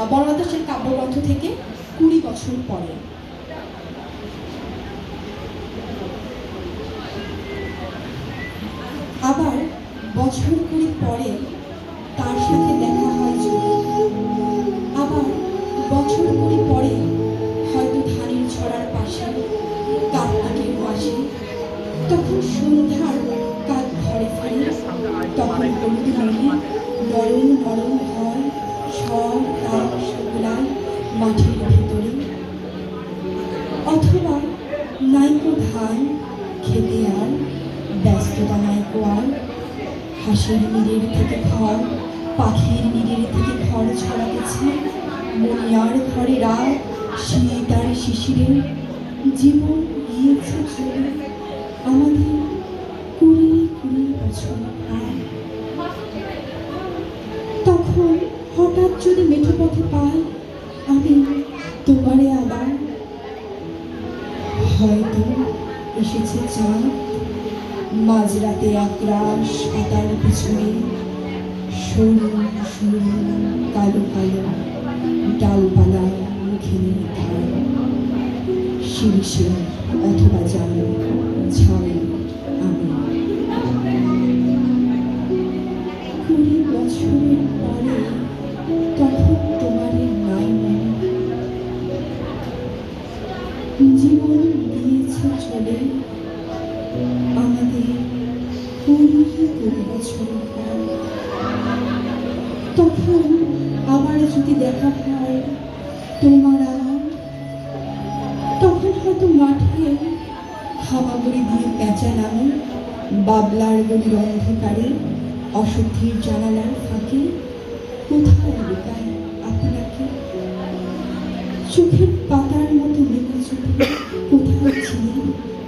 আহ, বনলতা কাব্যগ্রন্থ থেকে কুড়ি বছর পরে। আবার বছর কুড়ি পরে তার সাথে দেখা হয় আবার বছর কুড়ি পরে হয়তো ধানের ছড়ার পাশে কার্তিকের মাসে তখন সন্ধ্যার কাক ঘরে ফিরে তখন হলুদ মেলে ভিতরে, অথবা নাইকো ধান, খেতে আর ব্যস্ততা নাইকো আর হাঁসের নীড়ের থেকে ঘর পাখির নীড়ের থেকে ঘর ছড়াতেছে, মনিয়ার ঘরে রাত শীত আর শিশিরে জীবন গিয়েছে চলে, আমাদের কুড়ি কুড়ি বছর। তখন হঠাৎ যদি মেঠো পথে পাই, আমি তোমারে আবার হয়তো এসেছে চাঁদ, মাঝরাতে আক্রাশ পাতার পিছনে, সরু সরু, কালো কালো ডালপালা মুখে নিয়ে ধান। শিরিষে অথবা জানো ঝাড়ে আমি। কুড়ি বছরের পরে তখন তোমার জীবন দিয়েছে চলে আমাদের কুড়ি কুড়ি বছর তখন আবার যদি দেখা হয় তোমার তখন হয়তো মাঠে হামাগুড়ি দিয়ে পেঁচা নামে বাবলার গলির অন্ধকারে অশুদ্ধির জানালার ফাঁকে কোথায় লুকায় আপনাকে চোখের পাতার